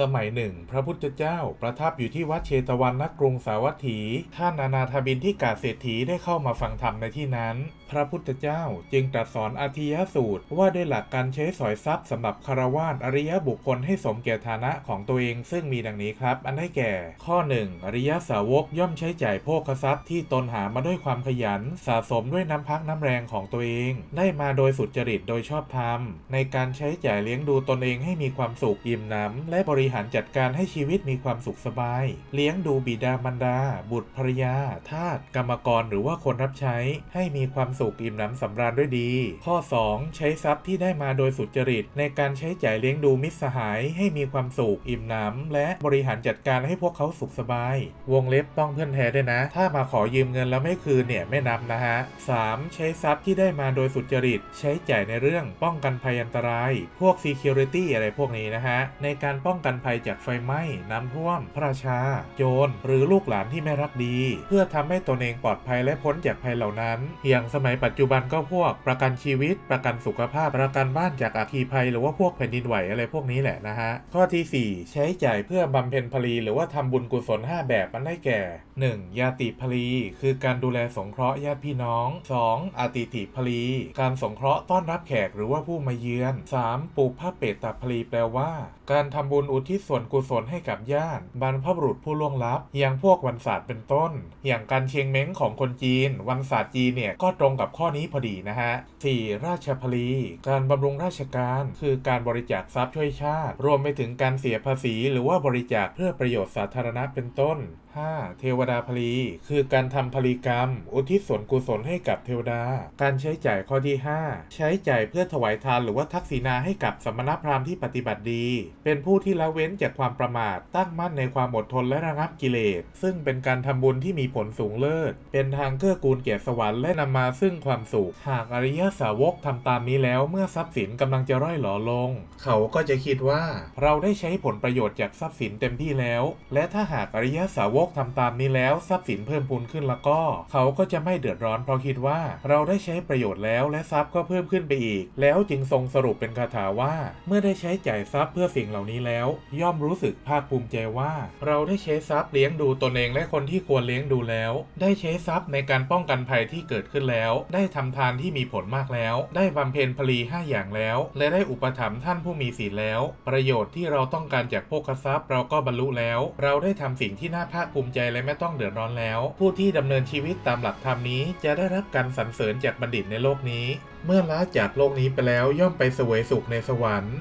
สมัยหนึ่ง พระพุทธเจ้าประทับอยู่ที่วัดเชตวันนกรุงสาวัตถี ท่านนานาทบินที่กาเศรษฐีได้เข้ามาฟังธรรมในที่นั้น พระพุทธเจ้าจึงตรัสสอนอาทิยสูตร ว่าด้วยหลักการใช้สอยทรัพย์สำหรับคารวาสอริยบุคคลให้สมแก่ฐานะของตัวเองซึ่งมีดังนี้ครับ อันได้แก่ ข้อ 1 อริยสาวกย่อมใช้จ่ายโภคทรัพย์ที่ตนหามาด้วยความขยัน สะสมด้วยน้ำพักน้ำแรงของตัวเอง ได้มาโดยสุจริตโดยชอบธรรม ในการใช้จ่ายเลี้ยงดูตนเองให้มีความสุขอิ่มหนำและบริหารจัดการให้ชีวิตมีความสุขสบาย เลี้ยงดูบิดามารดา บุตรภรรยา ทาส กรรมกรหรือว่าคนรับใช้ ให้มีความสุขอิ่มหนำสำราญด้วยดี ข้อ 2 ใช้ทรัพย์ที่ได้มาโดยสุจริต ในการใช้จ่ายเลี้ยงดูมิตรสหายให้มีความสุขอิ่มหนำและบริหารจัดการให้พวกเขาสุขสบาย วงเล็บต้องเพื่อนแท้ด้วยนะ ถ้ามาขอยืมเงินแล้วไม่คืนเนี่ยไม่นับนะฮะ 3. ใช้ทรัพย์ที่ได้มาโดยสุจริต ใช้จ่ายในเรื่องป้องกันภัยอันตราย พวก security อะไรพวกนี้นะฮะในการป้องกันภัยจากไฟไหม้น้ำท่วม พระราชา โจร หรือลูกหลานที่ไม่รักดี เพื่อทำให้ตนเองปลอดภัยและพ้นจากภัยเหล่านั้น อย่างสมัยปัจจุบันก็พวก ประกันชีวิต ประกันสุขภาพ ประกันบ้านจากอัคคีภัย หรือว่าพวกแผ่นดินไหวอะไรพวกนี้แหละนะฮะ ข้อทีสี่4 ใช้จ่ายเพื่อบำเพ็ญพลีหรือว่าทำบุญกุศล 5 แบบมันได้แก่ 1. ยาติพลีคือการดูแลสงเคราะห์ญาติพี่น้อง 2. อาติติพลีการสงเคราะห์ต้อนรับแขกหรือว่าผู้มาเยือน 3. ปูผ้าเปตตาพลีแปลว่า การทำบุญอุทิศส่วนกุศลให้กับญาติบรรพบุรุษผู้ล่วงลับอย่างพวกวันศาสตร์เป็นต้น อย่างการเชียงเม้งของคนจีน วันศาสตร์จีนเนี่ยก็ตรงกับข้อนี้พอดีนะฮะ 4. ราชพลี การบำรุงราชการ คือการบริจาคทรัพย์ช่วยชาติ รวมไปถึงการเสียภาษี หรือว่าบริจาคเพื่อประโยชน์สาธารณะเป็นต้น 5. เทวดาพลี คือการทำพลีกรรม อุทิศส่วนกุศลให้กับเทวดา การใช้จ่ายข้อที่ 5 ใช้จ่ายเพื่อถวายทานหรือว่าทักษิณาให้กับสมณพราหมณ์ที่ปฏิบัติดี เป็นผู้ที่ละเว้นจากความประมาท ตั้งมั่นในความอดทนและระงับกิเลส ซึ่งเป็นการทำบุญที่มีผลสูงเลิศ เป็นทางเกื้อกูลแก่สวรรค์และนำมาซึ่งความสุข หากอริยสาวกทำตามนี้แล้ว เมื่อทรัพย์สินกำลังจะร่อยหลอลง เขาก็จะคิดว่า เราได้ใช้ผลประโยชน์จากทรัพย์สินเต็มที่แล้ว และถ้าหากอริยสาวกทำตามนี้แล้วทรัพย์สินเพิ่มพูนขึ้นแล้วก็ เขาก็จะไม่เดือดร้อนเพราะคิดว่าเราได้ใช้ประโยชน์แล้วและทรัพย์ก็เพิ่มขึ้นไปอีก แล้วจึงทรงสรุปเป็นคาถาว่า เมื่อได้ใช้จ่ายทรัพย์เพื่อสิ่งเหล่านี้แล้ว ย่อมรู้สึกภาคภูมิใจว่า เราได้ใช้ทรัพย์เลี้ยงดูตนเองและคนที่ควรเลี้ยงดูแล้ว ได้ใช้ทรัพย์ในการป้องกันภัยที่เกิดขึ้นแล้ว ได้ทำทานที่มีผลมากแล้ว ได้บำเพ็ญพลีห้าอย่างแล้ว และได้อุปถัมภ์ท่านผู้มีศีลแล้ว ประโยชน์ที่เราต้องการจากโภคทรัพย์เราก็บรรลุแล้ว เราได้ทำสิ่งที่น่าภาคภูมิใจและไม่ต้องเดือดร้อนแล้ว ผู้ที่ดำเนินชีวิตตามหลักธรรมนี้จะได้รับการสรรเสริญจากบัณฑิตในโลกนี้ เมื่อละจากโลกนี้ไปแล้วย่อมไปเสวยสุขในสวรรค์